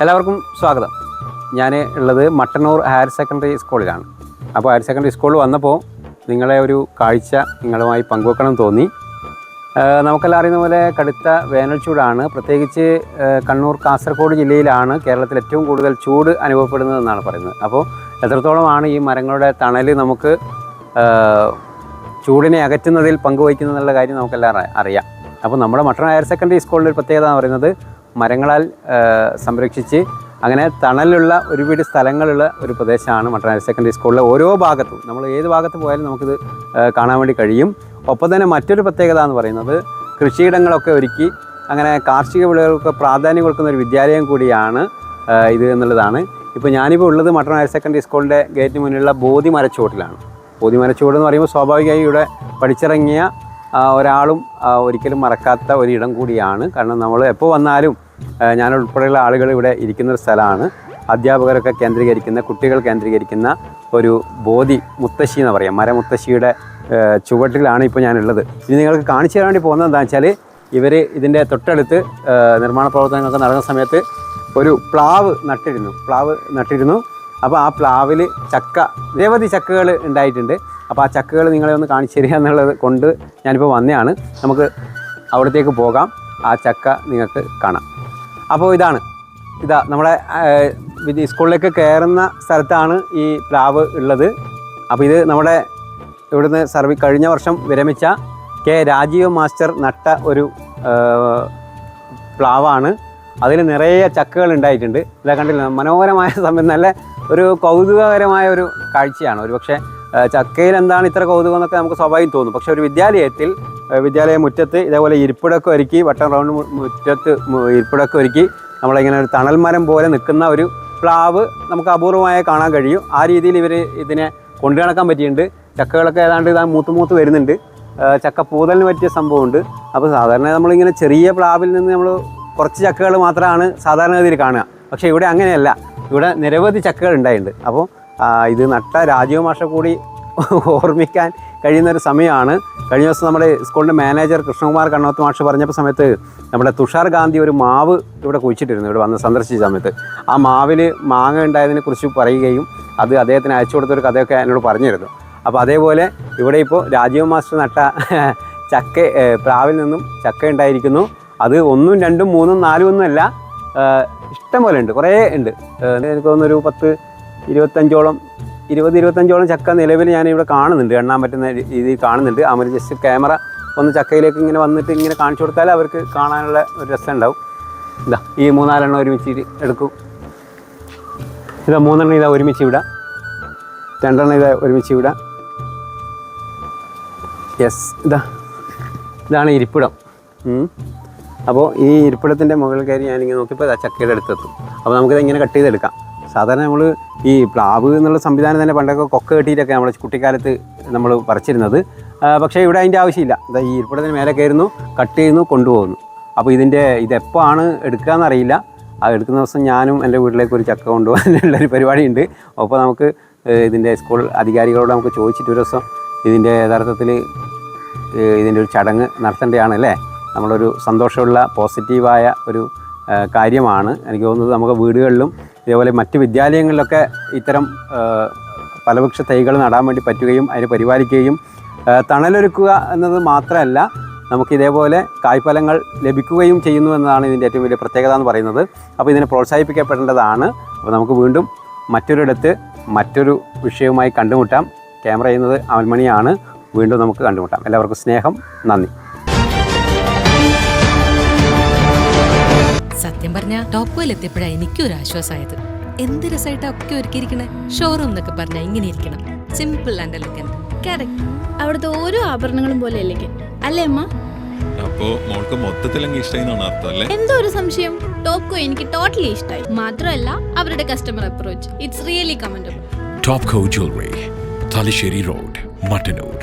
എല്ലാവർക്കും സ്വാഗതം. ഞാൻ ഉള്ളത് മട്ടന്നൂർ ഹയർ സെക്കൻഡറി സ്കൂളിലാണ്. അപ്പോൾ ഹയർ സെക്കൻഡറി സ്കൂളിൽ വന്നപ്പോൾ നിങ്ങളെ ഒരു കാഴ്ച നിങ്ങളുമായി പങ്കുവെക്കണം തോന്നി. നമുക്കെല്ലാം അറിയുന്ന പോലെ കടുത്ത വേനൽ ചൂടാണ്. പ്രത്യേകിച്ച് കണ്ണൂർ കാസർഗോഡ് ജില്ലയിലാണ് കേരളത്തിൽ ഏറ്റവും കൂടുതൽ ചൂട് അനുഭവപ്പെടുന്നതെന്നാണ് പറയുന്നത്. അപ്പോൾ എത്രത്തോളമാണ് ഈ മരങ്ങളുടെ തണൽ നമുക്ക് ചൂടിനെ അകറ്റുന്നതിൽ പങ്കുവഹിക്കുന്നതെന്നുള്ള കാര്യം നമുക്കെല്ലാം അറി- അറിയാം. അപ്പോൾ നമ്മുടെ മട്ടൺ ഹയർ സെക്കൻഡറി സ്കൂളിന്റെ ഒരു പ്രത്യേകത എന്ന് പറയുന്നത് മരങ്ങളാൽ സംരക്ഷിച്ച് അങ്ങനെ തണലുള്ള ഒരുപാട് സ്ഥലങ്ങളുള്ള ഒരു പ്രദേശമാണ് ഹയർ സെക്കൻഡറി സ്കൂളിലെ ഓരോ ഭാഗത്തും. നമ്മൾ ഏത് ഭാഗത്ത് പോയാലും നമുക്കിത് കാണാൻ വേണ്ടി കഴിയും. ഒപ്പം തന്നെ മറ്റൊരു പ്രത്യേകത എന്ന് പറയുന്നത് കൃഷിയിടങ്ങളൊക്കെ ഒരുക്കി അങ്ങനെ കാർഷിക വിളകൾക്ക് പ്രാധാന്യം കൊടുക്കുന്ന ഒരു വിദ്യാലയം കൂടിയാണ് ഇത് എന്നുള്ളതാണ്. ഇപ്പോൾ ഞാനിപ്പോൾ ഉള്ളത് മട്ടൺ ഹയർ സെക്കൻഡറി സ്കൂളിന്റെ ഗേറ്റിന് മുന്നിലുള്ള ബോധി മരച്ചുവട്ടിലാണ് ബോധിമരച്ചുവട് എന്ന് പറയുമ്പോൾ സ്വാഭാവികമായി ഇവിടെ പഠിച്ചിറങ്ങിയ ഒരാളും ഒരിക്കലും മറക്കാത്ത ഒരിടം കൂടിയാണ്. കാരണം നമ്മൾ എപ്പോൾ വന്നാലും ഞാൻ ഉൾപ്പെടെയുള്ള ആളുകൾ ഇവിടെ ഇരിക്കുന്ന ഒരു സ്ഥലമാണ്. അധ്യാപകരൊക്കെ കേന്ദ്രീകരിക്കുന്ന കുട്ടികൾ കേന്ദ്രീകരിക്കുന്ന ഒരു ബോധി മുത്തശ്ശി എന്ന് പറയാം. മരമുത്തശ്ശിയുടെ ചുവട്ടിലാണ് ഇപ്പോൾ ഞാനുള്ളത്. ഇനി നിങ്ങൾക്ക് കാണിച്ചു തരാൻ വേണ്ടി പോകുന്നത് എന്താണെന്ന് വെച്ചാൽ ഇവർ ഇതിന്റെ തൊട്ടടുത്ത് നിർമ്മാണ പ്രവർത്തനങ്ങളൊക്കെ നടന്ന സമയത്ത് ഒരു പ്ലാവ് നട്ടിരുന്നു. പ്ലാവ് നട്ടിരുന്നു. അപ്പോൾ ആ പ്ലാവിൽ ചക്ക നിരവധി ചക്കകൾ ഉണ്ടായിട്ടുണ്ട്. അപ്പോൾ ആ ചക്കകൾ നിങ്ങളെ ഒന്ന് കാണിച്ചു തരിക എന്നുള്ളത് കൊണ്ട് ഞാനിപ്പോൾ വന്നതാണ് നമുക്ക് അവിടത്തേക്ക് പോകാം. ആ ചക്ക നിങ്ങൾക്ക് കാണാം. അപ്പോൾ ഇതാണ്. ഇതാ നമ്മുടെ സ്കൂളിലേക്ക് കയറുന്ന സ്ഥലത്താണ് ഈ പ്ലാവ് ഉള്ളത്. അപ്പോൾ ഇത് നമ്മുടെ ഇവിടുന്ന് സർവി കഴിഞ്ഞ വർഷം വിരമിച്ച കെ രാജീവ് മാസ്റ്റർ നട്ട ഒരു പ്ലാവാണ്. അതിൽ നിറയെ ചക്കകൾ ഉണ്ടായിട്ടുണ്ട്. ഇതാ കണ്ടില്ല? മനോഹരമായ സമയം നല്ല ഒരു കൗതുകകരമായ ഒരു കാഴ്ചയാണ്. ഒരു പക്ഷേ ചക്കയിൽ എന്താണ് ഇത്ര കൗതുകം എന്നൊക്കെ നമുക്ക് സ്വാഭാവികം തോന്നും. പക്ഷേ ഒരു വിദ്യാലയത്തിൽ വിദ്യാലയ മുറ്റത്ത് ഇതേപോലെ ഇരിപ്പിടൊക്കെ ഒരുക്കി വട്ടം റൗണ്ട് മുറ്റത്ത് ഇരിപ്പിടൊക്കെ ഒരുക്കി നമ്മളിങ്ങനെ ഒരു തണൽമരം പോലെ നിൽക്കുന്ന ഒരു പ്ലാവ് നമുക്ക് അപൂർവമായി കാണാൻ കഴിയും. ആ രീതിയിൽ ഇവർ ഇതിനെ കൊണ്ടു നടക്കാൻ പറ്റിയിട്ടുണ്ട്. ചക്കകളൊക്കെ ഏതാണ്ട് ഇതാ മൂത്ത് മൂത്ത് വരുന്നുണ്ട്. ചക്ക പൂതലിന് പറ്റിയ സംഭവമുണ്ട്. അപ്പോൾ സാധാരണ നമ്മളിങ്ങനെ ചെറിയ പ്ലാവിൽ നിന്ന് നമ്മൾ കുറച്ച് ചക്കകൾ മാത്രമാണ് സാധാരണഗതിയിൽ കാണുക. പക്ഷേ ഇവിടെ അങ്ങനെയല്ല. ഇവിടെ നിരവധി ചക്കകൾ ഉണ്ടായിട്ടുണ്ട്. അപ്പോൾ ഇത് നട്ട രാജീവ് മാഷ കൂടി ഓർമ്മിക്കാൻ കഴിയുന്ന ഒരു സമയമാണ്. കഴിഞ്ഞ ദിവസം നമ്മുടെ സ്കൂളിന്റെ മാനേജർ കൃഷ്ണകുമാർ കണ്ണോത്ത് മാഷ് പറഞ്ഞപ്പോൾ സമയത്ത് നമ്മുടെ തുഷാർ ഗാന്ധി ഒരു മാവ് ഇവിടെ കുഴിച്ചിട്ടിരുന്നു ഇവിടെ വന്ന് സന്ദർശിച്ച സമയത്ത്. ആ മാവിൽ മാങ്ങ ഉണ്ടായതിനെ കുറിച്ച് പറയുകയും അത് അദ്ദേഹത്തിന് അയച്ചു കൊടുത്തൊരു കഥയൊക്കെ എന്നോട് പറഞ്ഞിരുന്നു. അപ്പോൾ അതേപോലെ ഇവിടെ ഇപ്പോൾ രാജീവ് മാസ്റ്റർ നട്ട ചക്ക പ്രാവിൽ നിന്നും ചക്ക ഉണ്ടായിരിക്കുന്നു. അത് ഒന്നും രണ്ടും മൂന്നും നാലും ഒന്നും അല്ല ഏ, ഇഷ്ടം പോലെ ഉണ്ട് കുറേ ഉണ്ട്. എനിക്ക് തോന്നുന്നു ഒരു പത്ത് ഇരുപത്തഞ്ചോളം ഇരുപത് ഇരുപത്തഞ്ചോളം ചക്ക നിലവിൽ ഞാൻ കാണുന്നുണ്ട്. എണ്ണാൻ പറ്റുന്ന രീതിയിൽ കാണുന്നുണ്ട്. അവർ ജസ്റ്റ് ക്യാമറ ഒന്ന് ചക്കയിലേക്ക് ഇങ്ങനെ വന്നിട്ട് ഇങ്ങനെ കാണിച്ചു കൊടുത്താൽ അവർക്ക് കാണാനുള്ള ഒരു രസം ഉണ്ടാവും. ഇതാ ഈ മൂന്നാലെണ്ണം ഒരുമിച്ച് എടുക്കും. ഇതാ മൂന്നെണ്ണം ഇതാ ഒരുമിച്ച് വിടാം രണ്ടെണ്ണം ഇതാ ഒരുമിച്ച് വിടാം യെസ് ഇതാ. ഇതാണ് ഇരിപ്പിടം. അപ്പോൾ ഈ ഇരിപ്പിടത്തിന്റെ മുകളിൽ കയറി ഞാനിങ്ങനെ നോക്കിയപ്പോൾ ചക്കയുടെ അടുത്തെത്തും. അപ്പോൾ നമുക്കിത് ഇങ്ങനെ കട്ട് ചെയ്തെടുക്കാം. സാധാരണ നമ്മൾ ഈ പ്ലാവ് എന്നുള്ള സംവിധാനം തന്നെ പണ്ടൊക്കെ കൊക്ക കെട്ടിയിട്ടൊക്കെ നമ്മൾ കുട്ടിക്കാലത്ത് നമ്മൾ പറിച്ചിരുന്നത്. പക്ഷേ ഇവിടെ അതിന്റെ ആവശ്യമില്ല. ഇതാ ഈ ഇരിപ്പിടത്തിന് മേലെ കയറുന്നു കട്ട് ചെയ്യുന്നു കൊണ്ടുപോകുന്നു. അപ്പോൾ ഇതിന്റെ ഇതെപ്പോൾ ആണ് എടുക്കുക എന്നറിയില്ല ആ എടുക്കുന്ന ദിവസം ഞാനും എന്റെ വീട്ടിലേക്ക് ഒരു ചക്ക കൊണ്ടുപോകാനുള്ള ഒരു പരിപാടിയുണ്ട്. അപ്പോൾ നമുക്ക് ഇതിന്റെ സ്കൂൾ അധികാരികളോട് നമുക്ക് ചോദിച്ചിട്ട് ഒരു ദിവസം ഇതിന്റെ യഥാർത്ഥത്തിൽ ഇതിന്റെ ഒരു ചടങ്ങ് നടത്തേണ്ടതാണ് അല്ലേ? നമ്മളൊരു സന്തോഷമുള്ള പോസിറ്റീവായ ഒരു കാര്യമാണ്. എനിക്ക് തോന്നുന്നത് നമുക്ക് വീടുകളിലും ഇതേപോലെ മറ്റ് വിദ്യാലയങ്ങളിലൊക്കെ ഇത്തരം പലവൃക്ഷ തൈകൾ നടാൻ വേണ്ടി പറ്റുകയും അതിനെ പരിപാലിക്കുകയും തണലൊരുക്കുക എന്നത് മാത്രമല്ല നമുക്ക് ഇതേപോലെ കായ്ഫലങ്ങൾ ലഭിക്കുകയും ചെയ്യുന്നു എന്നതാണ് ഇതിന്റെ ഏറ്റവും വലിയ പ്രത്യേകത എന്ന് പറയുന്നത്. അപ്പോൾ ഇതിനെ പ്രോത്സാഹിപ്പിക്കപ്പെടേണ്ടതാണ്. അപ്പോൾ നമുക്ക് വീണ്ടും മറ്റൊരിടത്ത് മറ്റൊരു വിഷയവുമായി കണ്ടുമുട്ടാം. ക്യാമറ ചെയ്യുന്നത് അമൽമണിയാണ്. വീണ്ടും നമുക്ക് കണ്ടുമുട്ടാം. എല്ലാവർക്കും സ്നേഹം. നന്ദി. സത്യം പറഞ്ഞ ടോപ്പ് എത്തിയപ്പോഴാ എനിക്കും ഒരു ആശ്വാസമായത് എന്ത് രസമായിട്ടാ ഒക്കെ ഒരുക്കിയിരിക്കണേ? ഷോറൂം എന്നൊക്കെ പറഞ്ഞാൽ ഇങ്ങനെ ഇരിക്കണം സിമ്പിൾ ആൻഡ് എലഗന്റ് കറക്റ്റ് അവിടുത്തെ ഓരോ ആഭരണങ്ങളും പോലെ അല്ലേ അല്ലേ അമ്മ? അപ്പോ മോൾക്ക് അർത്ഥം എന്തോ ഒരു സംശയം. ടോപ്കോ എനിക്ക് ടോട്ടലി ഇഷ്ടമായി മാത്രമല്ല അവരുടെ customer approach it's really commendable Topco jewellery Thalassery road Mattanur.